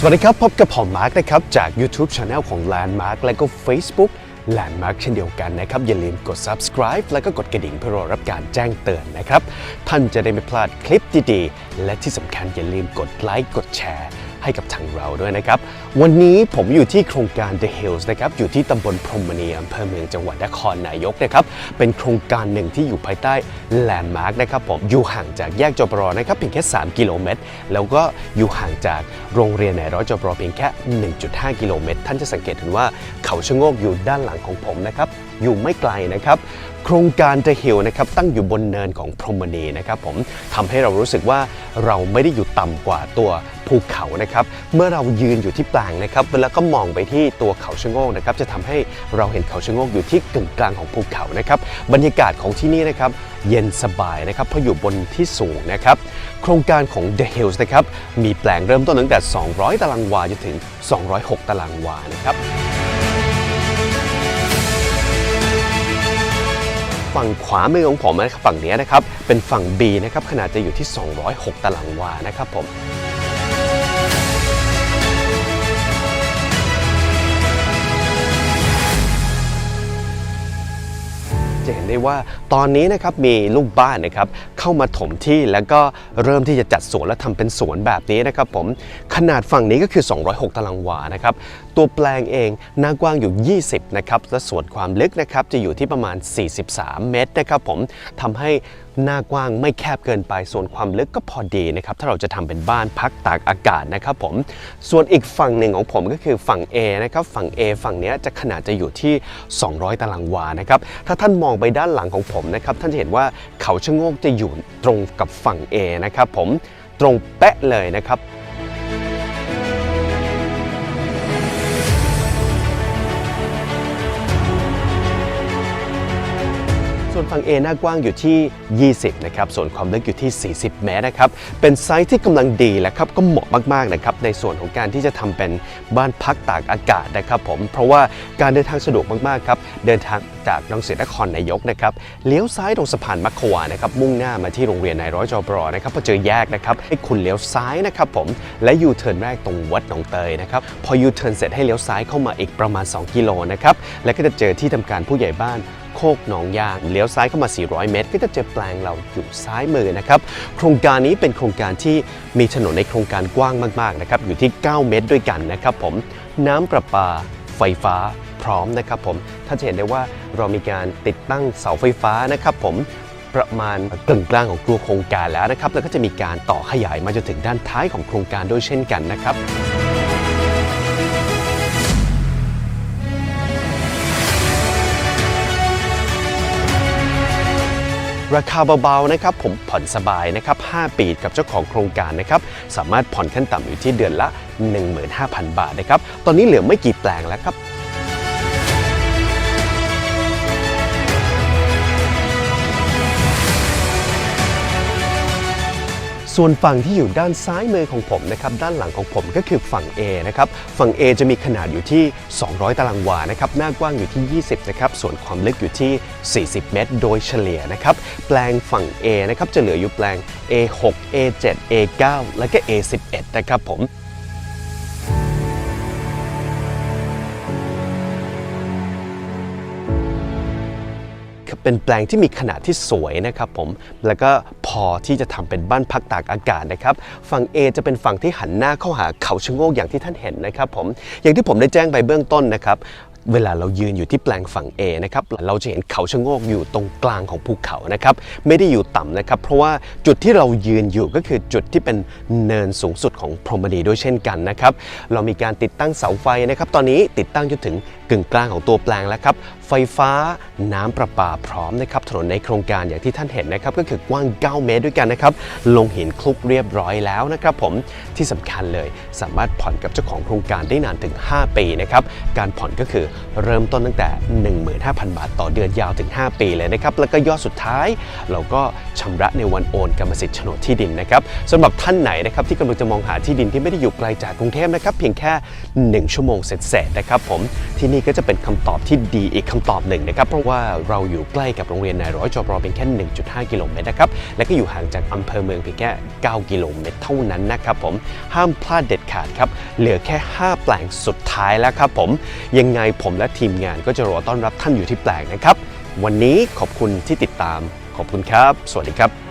สวัสดีครับ พบกับผมมาร์กนะครับ จาก YouTube Channel ของ Landmark และก็ Facebook Landmark เช่นเดียวกันนะครับ อย่าลืมกด subscribe แล้วก็กดกระดิ่งเพื่อรอรับการแจ้งเตือนนะครับ ท่านจะได้ไม่พลาดคลิปดีๆ และที่สำคัญอย่าลืมกดไลค์กดแชร์ ให้กับทางเราด้วยนะครับ วันนี้ผมอยู่ที่โครงการ The Hills นะครับอยู่ที่ตำบลพรหมณีอำเภอเมืองจังหวัดนครนายกนะครับเป็นโครงการหนึ่งที่อยู่ภายใต้ Landmark นะครับผมอยู่ห่างจากแยกจปรนะครับเพียงแค่ 3 กิโลเมตร แล้วก็อยู่ห่างจากโรงเรียนในร้อยจปรเพียงแค่ 1.5 กิโลเมตร ท่านจะสังเกตเห็นว่าเขาชะโงกอยู่ด้านหลังของผมนะครับ อยู่ไม่ไกลนะครับโครงการ The Hill นะครับตั้งอยู่บนเนินของพรหมณีนะครับผมทำให้เรารู้สึกว่าเราไม่ได้อยู่ต่ำกว่าตัวภูเขานะครับเมื่อเรายืนอยู่ที่แปลงนะครับแล้วก็มองไปที่ตัวเขาชะโงกนะครับจะทำให้เราเห็นเขาชะโงกอยู่ที่กึ่งกลางของภูเขานะครับบรรยากาศของที่นี่นะครับเย็นสบายนะครับเพราะอยู่บนที่สูงนะครับโครงการของ The Hills นะครับมีแปลงเริ่มต้นตั้งแต่ 200 ตารางวาจนถึง 206 ตารางวานะครับ ฝั่งขวามือของผมนะครับฝั่งนี้นะครับเป็นฝั่ง B นะครับขนาดจะอยู่ที่ 206 ตารางวานะครับผม จะเห็นได้ว่าตอนนี้นะครับมีลูกบ้านนะครับเข้ามาถมที่แล้วก็เริ่มที่จะจัดสวนและทำเป็นสวนแบบนี้นะครับผมขนาดฝั่งนี้ก็คือ 206 ตารางวานะครับตัวแปลงเองหน้ากว้างอยู่ 20 นะครับและส่วนความลึกนะครับจะอยู่ที่ประมาณ 43 เมตรนะครับผมทำให้ หน้ากว้างไม่แคบเกินไป ส่วนความลึกก็พอดีนะครับ ถ้าเราจะทำเป็นบ้านพักตากอากาศนะครับผม ส่วนอีกฝั่งหนึ่งของผมก็คือฝั่ง A นะครับ ฝั่ง A ฝั่งนี้จะขนาดจะอยู่ที่ 200 ตารางวานะครับ ถ้าท่านมองไปด้านหลังของผมนะครับ ท่านจะเห็นว่าเขาชะโงกจะอยู่ตรงกับฝั่ง A นะครับผม ตรงแปะเลยนะครับ ฝั่ง A หน้ากว้างอยู่ที่ 20 นะครับ ส่วนความลึกอยู่ที่ 40 เมตรนะครับ เป็นไซส์ที่กำลังดีและครับ ก็เหมาะมากๆนะครับ ในส่วนของการที่จะทำเป็นบ้านพักตากอากาศนะครับผม เพราะว่าการเดินทางสะดวกมากๆครับ เดินทางจากรังสิตนครนายกนะครับ เลี้ยวซ้ายตรงสะพานมัคควานะครับ มุ่งหน้ามาที่โรงเรียนนายร้อยจอปรนะครับ พอเจอแยกนะครับ ให้คุณเลี้ยวซ้ายนะครับผม และยูเทิร์นแรกตรงวัดหนองเตยนะครับ พอยูเทิร์นเสร็จให้เลี้ยวซ้ายเข้ามาอีกประมาณ 2 กิโลนะครับ และก็จะเจอที่ทำการผู้ใหญ่บ้าน โคกหนองยางเลี้ยวซ้ายเข้ามา 400 เมตร ก็จะเจอแปลงเราอยู่ซ้ายมือนะครับโครงการนี้เป็นโครงการที่มีถนนในโครงการกว้างมากๆนะครับอยู่ที่ 9 เมตรด้วยกันนะครับผมน้ำประปาไฟฟ้าพร้อมนะครับผมถ้านจะเห็นได้ว่าเรามีการติดตั้งเสาไฟฟ้านะครับผมประมาณกึ่งกลางของตัวโครงการแล้วนะครับ แล้วก็จะมีการต่อขยายมาจนถึงด้านท้ายของโครงการด้วยเช่นกันนะครับ ราคาเบาๆนะครับผมผ่อนสบายนะครับ 5 ปีกับเจ้าของโครงการนะครับสามารถผ่อนขั้นต่ำอยู่ที่เดือนละ 15,000 บาทนะครับ ตอนนี้เหลือไม่กี่แปลงแล้วครับ ส่วนฝั่งที่อยู่ด้านซ้ายมือของผมนะครับด้านหลังของผมก็คือฝั่ง A นะครับฝั่ง A จะมีขนาดอยู่ที่ 200 ตารางวานะครับหน้ากว้างอยู่ที่ 20นะครับส่วนความลึกอยู่ที่ 40 เมตร โดยเฉลี่ยนะครับแปลงฝั่ง A นะครับจะเหลืออยู่แปลง A6 A7 A9 และก็ A11 นะครับผมเป็นแปลงที่มีขนาดที่สวยนะครับผม แล้วก็ พอที่จะทำเป็นบ้านพักตากอากาศนะครับ ฝั่ง A จะเป็นฝั่งที่หันหน้าเข้าหาเขาชะโงกอย่างที่ท่านเห็นนะครับผม อย่างที่ผมได้แจ้งไปเบื้องต้นนะครับ เวลาเรายืนอยู่ที่แปลงฝั่ง A นะครับเราจะเห็นเขาชะโงกอยู่ตรงกลางของภูเขานะครับไม่ได้อยู่ต่ำนะครับเพราะว่าจุดที่เรายืนอยู่ก็คือจุดที่เป็นเนินสูงสุดของพรหมดีด้วยเช่นกันนะครับเรามีการติดตั้งเสาไฟนะครับตอนนี้ติดตั้งจนถึงกึ่งกลางของตัวแปลงแล้วครับไฟฟ้าน้ำประปาพร้อมนะครับถนนในโครงการอย่างที่ท่านเห็นนะครับก็คือกว้าง 9 เมตรด้วยกันนะครับลงหินคลุกเรียบร้อยแล้วนะครับผมที่สำคัญเลยสามารถผ่อนกับเจ้าของโครงการได้นานถึง 5 ปีนะครับการผ่อนก็คือเริ่มต้นตั้งแต่ 15,000 บาท ต่อเดือนยาวถึง 5 ปีเลยนะครับ แล้วก็ยอดสุดท้าย เราก็ชำระในวันโอนกรรมสิทธิ์โฉนดที่ดินนะครับสำหรับท่านไหนนะครับที่กำลังจะมองหาที่ดินที่ไม่ได้อยู่ไกลจากกรุงเทพนะครับเพียงแค่ 1 ชั่วโมงเสร็จๆนะครับผมที่นี่ก็จะเป็นคำตอบที่ดีอีกคำตอบหนึ่งนะครับเพราะว่าเราอยู่ใกล้กับโรงเรียนนายร้อยจอบรอเพียงแค่ 1.5 กิโลเมตรนะครับและก็อยู่ห่างจากอำเภอเมืองเพียงแค่ 9 กิโลเมตรเท่านั้นนะครับผมห้ามพลาดเด็ดขาดครับเหลือแค่ 5 แปลงสุดท้ายแล้วครับผมยังไงผมและทีมงานก็จะรอต้อนรับท่านอยู่ที่แปลงนะครับ วันนี้ขอบคุณที่ติดตาม ขอบคุณครับ สวัสดีครับ